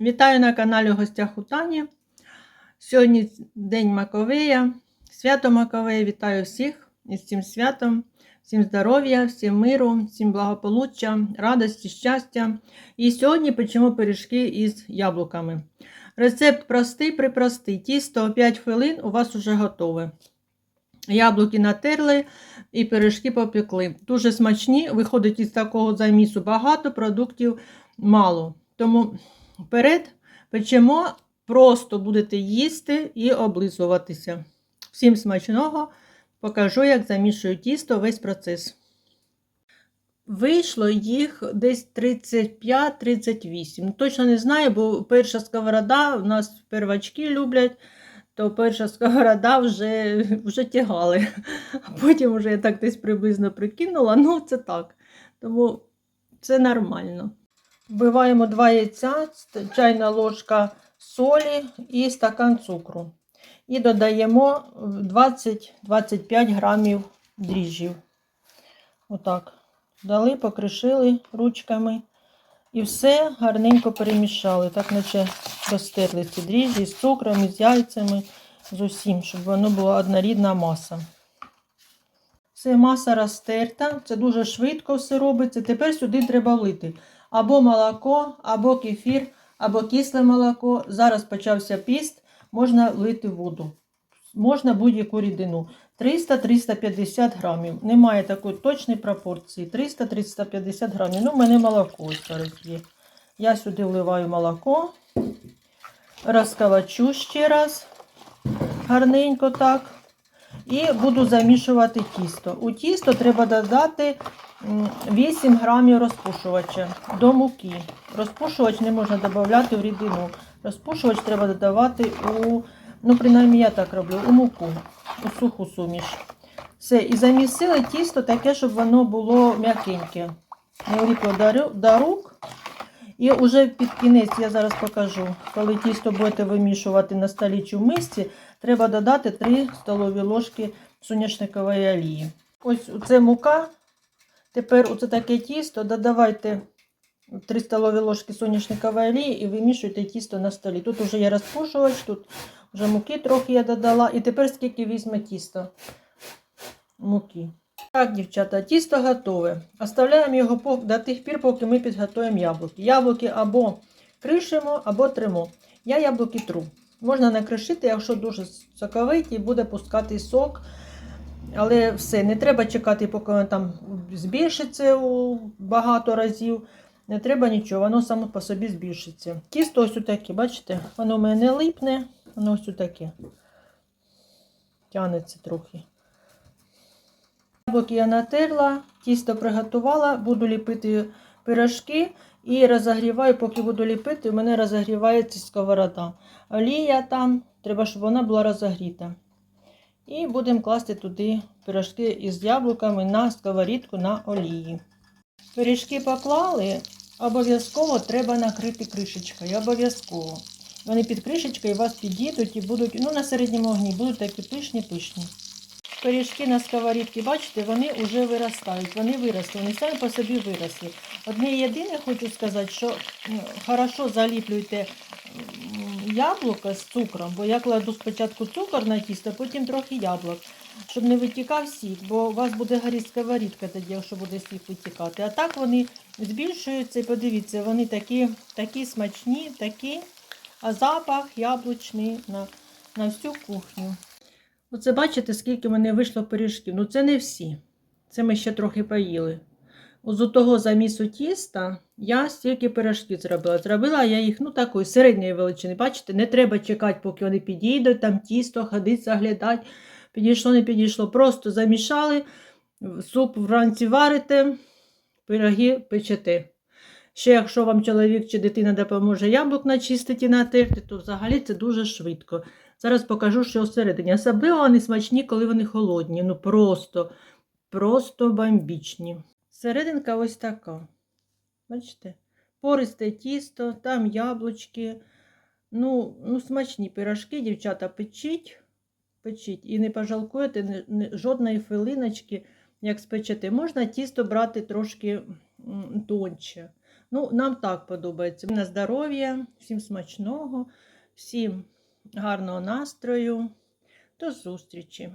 Вітаю на каналі в гостях у Тані. Сьогодні День Маковея, свято Маковея. Вітаю всіх із цим святом, всім здоров'я, всім миру, всім благополуччя, радості, щастя. І сьогодні печемо пиріжки із яблуками. Рецепт простий, припростий. Тісто 5 хвилин у вас вже готове. Яблуки натерли і пиріжки попекли. Дуже смачні, виходить із такого замісу багато, продуктів мало. Тому вперед печемо, просто будете їсти і облизуватися. Всім смачного! Покажу, як замішую тісто весь процес. Вийшло їх десь 35-38. Ну, Точно не знаю, бо перша сковорода, у нас первачки люблять, то перша сковорода вже, вже тягали. А потім вже я так десь приблизно прикинула. Ну, це так. Тому це нормально. Вбиваємо 2 яйця, чайна ложка солі і стакан цукру. І додаємо 20-25 грамів дріжджів. Отак. Дали, покришили ручками. І все гарненько перемішали. Так, наче розтерли ці дріжджі з цукром, з яйцями, з усім, щоб воно була однорідна маса. Все, маса розтерта. Це дуже швидко все робиться. Тепер сюди треба влити або молоко, або кефір, або кисле молоко. Зараз почався піст, можна влити воду. Можна будь-яку рідину. 300-350 грамів. Немає такої точної пропорції. 300-350 грамів. Ну, в мене молоко зараз є. Я сюди вливаю молоко, розкалачу ще раз, гарненько так. І буду замішувати тісто. У тісто треба додати 8 грамів розпушувача до муки. Розпушувач не можна додати в рідину. Розпушувач треба додавати у, ну, принаймні я так роблю, у муку, у суху суміш. Все, і замісили тісто таке, щоб воно було м'якеньке. Не вліпло до, рук. І вже під кінець я зараз покажу, коли тісто будете вимішувати на столі чи в мисці, треба додати 3 столові ложки соняшникової олії. Ось це мука. Тепер оце таке тісто, додавайте 3 столові ложки соняшникової олії і вимішуйте тісто на столі. Тут вже є розпушувач, тут вже муки трохи я додала. І тепер скільки візьме тісто муки. Так, дівчата, тісто готове. Оставляємо його до тих пір, поки ми підготуємо яблуки. Яблуки або кришимо, або тримо. Я яблуки тру. Можна накришити, якщо дуже соковиті, буде пускати сок. Але все, не треба чекати, поки воно там збільшиться у багато разів. Не треба нічого, воно само по собі збільшиться. Тісто ось таке, бачите, воно в мене не липне, воно ось таке. Тянеться трохи. Яблуки я натерла, тісто приготувала, буду ліпити пирожки і розогріваю, поки буду ліпити, у мене розогрівається сковорода. Олія там, треба, щоб вона була розогріта. І будемо класти туди пирожки із яблуками на сковорідку на олії. Пиріжки поклали, обов'язково треба накрити кришечкою. Обов'язково. Вони під кришечкою вас підійдуть і будуть, ну на середньому огні, будуть такі пишні-пишні. Пиріжки на сковорідці, бачите, вони вже виростають, вони виросли, вони самі по собі виросли. Одне єдине хочу сказати, що м, хорошо заліплюйте м, яблуко з цукром, бо я кладу спочатку цукор на тісто, потім трохи яблук, щоб не витікав сік, бо у вас буде горіти сковорідка тоді, якщо буде сік витікати. А так вони збільшуються і подивіться, вони такі, такі смачні, такі, а запах яблучний на, на всю кухню. Оце бачите, скільки в мене вийшло пиріжків. Ну це не всі. Це ми ще трохи поїли. З того замісу тіста я стільки пиріжків зробила. Зробила я їх ну такої середньої величини. Бачите, не треба чекати, поки вони підійдуть, там тісто, ходити, заглядати. Підійшло, не підійшло. Просто замішали, суп вранці варите, пироги печете. Ще якщо вам чоловік чи дитина допоможе яблук начистити і натерти, то взагалі це дуже швидко. Зараз покажу, що всередині. Особливо вони смачні, коли вони холодні. Ну просто, просто бомбічні. Серединка ось така. Бачите? Пористе тісто, там яблучки. Ну, ну смачні пирожки, дівчата, печіть, печіть. І не пожалкуєте жодної хвилиночки, як спечете. Можна тісто брати трошки тонче. Ну, нам так подобається. На здоров'я, всім смачного, всім гарного настрою. До зустрічі!